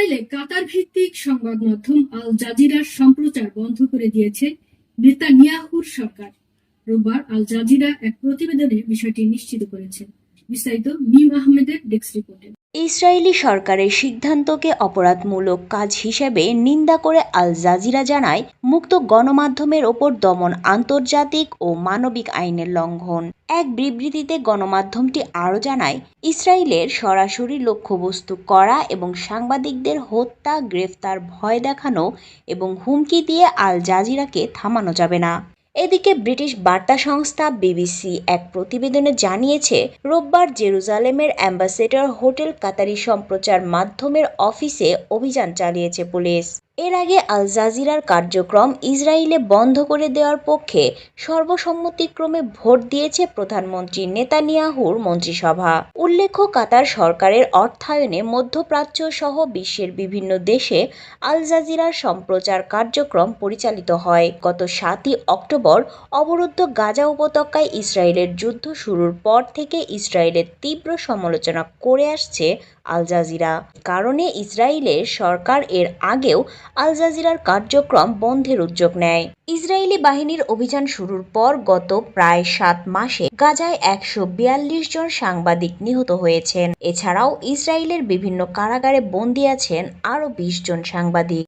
ইসরায়েলে কাতার ভিত্তিক সংবাদ মাধ্যম আল জাজিরার সম্প্রচার বন্ধ করে দিয়েছে নেতানিয়াহুর সরকার। রোববার আল জাজিরা এক প্রতিবেদনে বিষয়টি নিশ্চিত করেছে বিস্তারিত মিম আহমেদের ডেস্ক রিপোর্টে। ইসরায়েলি সরকারের সিদ্ধান্তকে অপরাধমূলক কাজ হিসেবে নিন্দা করে আল জাজিরা জানায়, মুক্ত গণমাধ্যমের ওপর দমন আন্তর্জাতিক ও মানবিক আইনের লঙ্ঘন। এক বিবৃতিতে গণমাধ্যমটি আরও জানায় ইসরায়েলের সরাসরি লক্ষ্যবস্তু করা এবং সাংবাদিকদের হত্যা, গ্রেফতার, ভয় দেখানো এবং হুমকি দিয়ে আল জাজিরাকে থামানো যাবে না। এদিকে ব্রিটিশ বার্তা সংস্থা বিবিসি এক প্রতিবেদনে জানিয়েছে, রোববার জেরুজালেমের অ্যাম্বাসেডর হোটেল কাতারি সম্প্রচার মাধ্যমের অফিসে অভিযান চালিয়েছে পুলিশ। এর আগে আল জাজিরার কার্যক্রম ইসরায়েলে বন্ধ করে দেওয়ার পক্ষে সর্বসম্মতিক্রমে ভোট দিয়েছে প্রধানমন্ত্রী নেতানিয়াহুর মন্ত্রিসভা। উল্লেখ্য, কাতার সরকারের অর্থায়নে মধ্যপ্রাচ্য সহ বিশ্বের বিভিন্ন দেশে আল জাজিরার সম্প্রচার কার্যক্রম পরিচালিত হয়। গত সাতই অক্টোবর অবরুদ্ধ গাজা উপত্যকায় ইসরায়েলের যুদ্ধ শুরুর পর থেকে ইসরায়েলের তীব্র সমালোচনা করে আসছে আল জাজিরা। কারণে ইসরায়েলের সরকার এর আগেও আল জাজিরার কার্যক্রম বন্ধের উদ্যোগ নেয়। ইসরায়েলি বাহিনীর অভিযান শুরুর পর গত প্রায় সাত মাসে গাজায় একশো বিয়াল্লিশ জন সাংবাদিক নিহত হয়েছেন। এছাড়াও ইসরায়েলের বিভিন্ন কারাগারে বন্দী আছেন আরও বিশ জন সাংবাদিক।